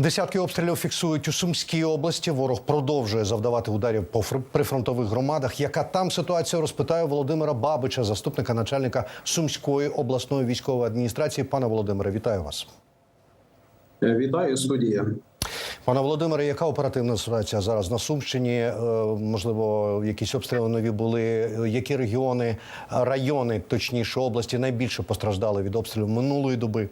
Десятки обстрілів фіксують у Сумській області. Ворог продовжує завдавати ударів по фр- прифронтових громадах. Яка там ситуація? Розпитаю Володимира Бабича, заступника начальника Сумської обласної військової адміністрації. Пане Володимире, вітаю вас. Е, Вітаю студія. Пане Володимире, яка оперативна ситуація зараз на Сумщині? Е, Можливо, якісь обстріли нові були. Які регіони, райони, точніше області, найбільше постраждали від обстрілів минулої доби?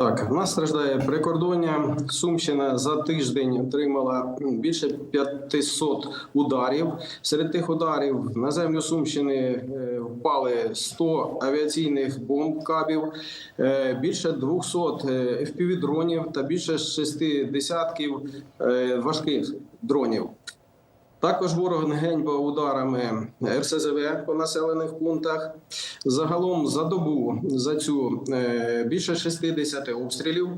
Так, в нас страждає прикордоння. Сумщина за тиждень отримала більше 500 ударів. Серед тих ударів на землю Сумщини е, впали 100 авіаційних бомб кабів, е, більше 200 FPV-дронів та більше 6 десятків е, важких дронів. Також ворог нагеньбав ударами РСЗВ по населених пунктах. Загалом за добу за цю е, більше 60 обстрілів.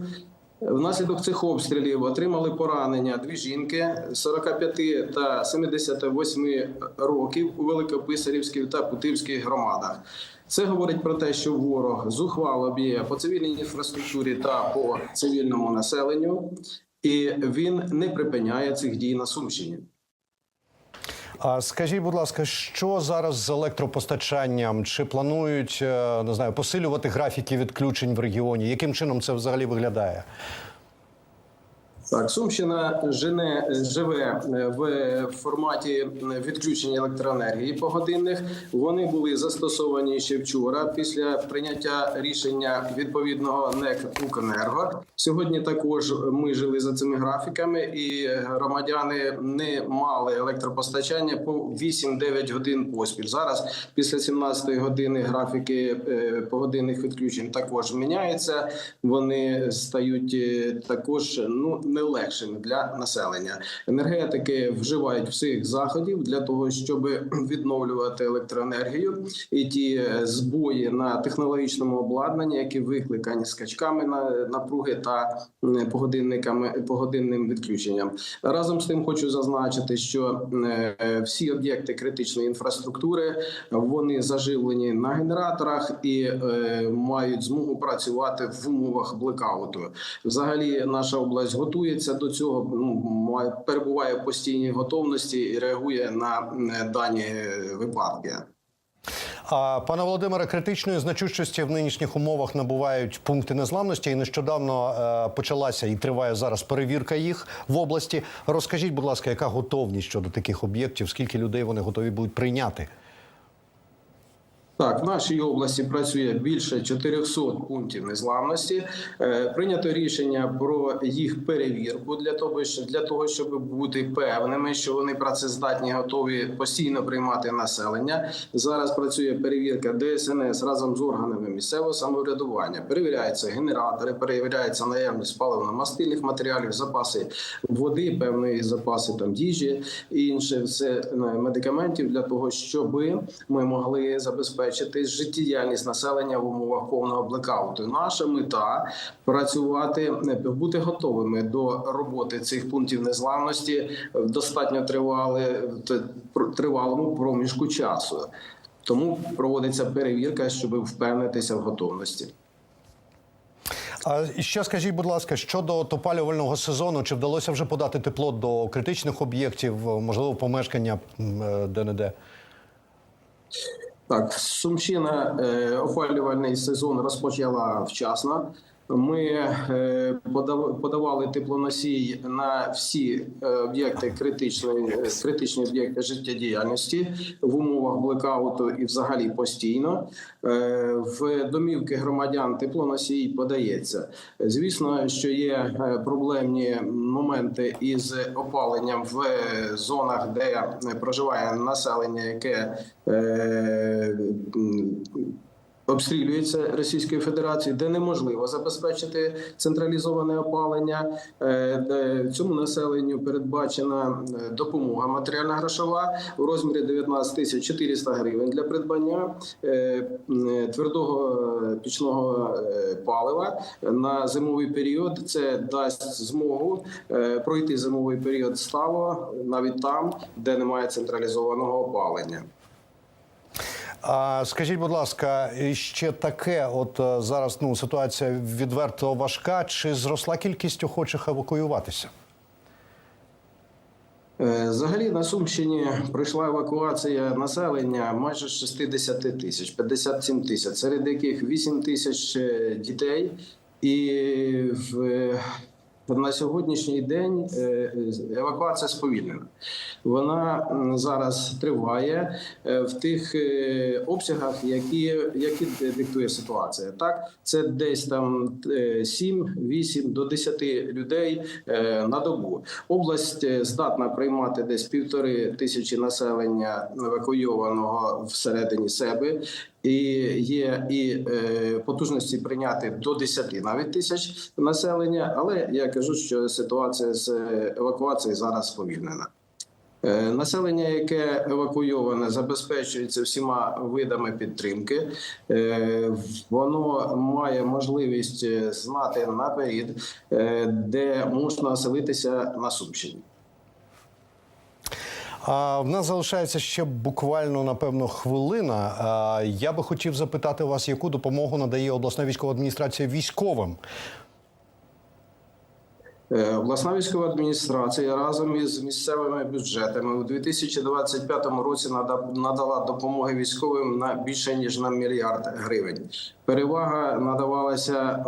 Внаслідок цих обстрілів отримали поранення дві жінки 45 та 78 років у Великописарівській та Путивській громадах. Це говорить про те, що ворог зухвало б'є по цивільній інфраструктурі та по цивільному населенню, і він не припиняє цих дій на Сумщині. А скажіть, будь ласка, що зараз з електропостачанням? Чи планують е, не знаю, посилювати графіки відключень в регіоні? Яким чином це взагалі виглядає? Так, Сумщина жене, живе в форматі відключення електроенергії погодинних. Вони були застосовані ще вчора після прийняття рішення відповідного НЕК «Укренерго». Сьогодні також ми жили за цими графіками, і громадяни не мали електропостачання по 8-9 годин поспіль. Зараз після 17 години графіки е, погодинних відключень також міняються. Вони стають е, також ну не легшими для населення. Енергетики вживають всіх заходів для того, щоб відновлювати електроенергію і ті е, збої на технологічному обладнанні, які викликані скачками на напруги та погодинниками погодинним відключенням. Разом з тим хочу зазначити, що е, всі об'єкти критичної інфраструктури вони заживлені на генераторах і е, мають змогу працювати в умовах блекауту. Взагалі, наша область готується до цього. Ну перебуває в постійній готовності і реагує на дані випадки. А пане Володимире, критичної значущості в нинішніх умовах набувають пункти незламності. І нещодавно е, почалася і триває зараз перевірка їх в області. Розкажіть, будь ласка, яка готовність щодо таких об'єктів? Скільки людей вони готові будуть прийняти? Так, в нашій області працює більше 400 пунктів незламності. Е, Прийнято рішення про їх перевірку для того, для того, щоб бути певними, що вони працездатні, готові постійно приймати населення. Зараз працює перевірка ДСНС разом з органами місцевого самоврядування. Перевіряються генератори, перевіряється наявність паливно-мастильних матеріалів, запаси води, певної запаси там їжі і інше все е, медикаментів для того, щоб ми могли забезпечити життєдіяльність населення в умовах повного блекауту. Наша мета працювати, бути готовими до роботи цих пунктів незламності в достатньо тривали тривалому проміжку часу. Тому проводиться перевірка, щоб впевнитися в готовності. А ще скажіть, будь ласка, щодо опалювального сезону, чи вдалося вже подати тепло до критичних об'єктів, можливо, помешкання м, е, де-не-де? Так, Сумщина е, опалювальний сезон розпочала вчасно. Ми е, подавали теплоносій на всі е, об'єкти критичної е, критичні об'єкти життєдіяльності в умовах блекауту і взагалі постійно. В домівки громадян теплоносій подається. Звісно, що є проблемні моменти із опаленням в зонах, де проживає населення, яке обстрілюється Російською Федерацією, де неможливо забезпечити централізоване опалення. Е, Цьому населенню передбачена е, допомога матеріальна грошова у розмірі 19 тисяч 400 гривень для придбання е, твердого пічного палива на зимовий період. Це дасть змогу пройти зимовий період стало навіть там, де немає централізованого опалення. А скажіть, будь ласка, ще таке, от е, зараз ну ситуація відверто важка. Чи зросла кількість охочих евакуюватися? Е, Взагалі на Сумщині пройшла евакуація населення майже 60 тисяч, 57 тисяч, серед яких 8 тисяч е, дітей. І в, на сьогоднішній день е, евакуація сповільнена. Вона зараз триває е, в тих е, обсягах, які, які диктує ситуація. Так, це десь там 7-8 до 10 людей е, на добу. Область е, здатна приймати десь півтори тисячі населення евакуйованого всередині себе. І є і е, потужності прийняти до 10 навіть тисяч населення. Але я кажу, що ситуація з евакуацією зараз сповільнена. Е, Населення, яке евакуйоване, забезпечується всіма видами підтримки. Е, Воно має можливість знати наперед, де можна оселитися на Сумщині. А в нас залишається ще буквально напевно хвилина. А, я би хотів запитати вас, яку допомогу надає обласна військова адміністрація військовим? Е, Обласна військова адміністрація разом із місцевими бюджетами у 2025 році нада- надала допомоги військовим на більше ніж на мільярд гривень. Перевага надавалася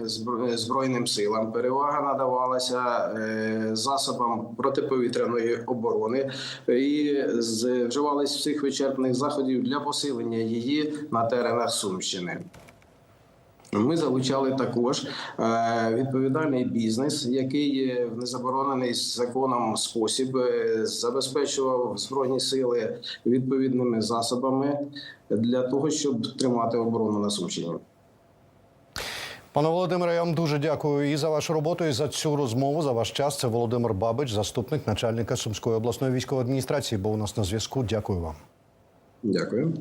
е, збройним силам. Перевага надавалася е, засобам протиповітряної оборони і з- вживались всіх вичерпних заходів для посилення її на теренах Сумщини. Ми залучали також е, відповідальний бізнес, який в незаборонений законом спосіб е, забезпечував збройні сили відповідними засобами для того, щоб тримати оборону на Сумщині. Пане Володимире, я вам дуже дякую і за вашу роботу, і за цю розмову, за ваш час. Це Володимир Бабич, заступник начальника Сумської обласної військової адміністрації. Був у нас на зв'язку. Дякую вам. Дякую.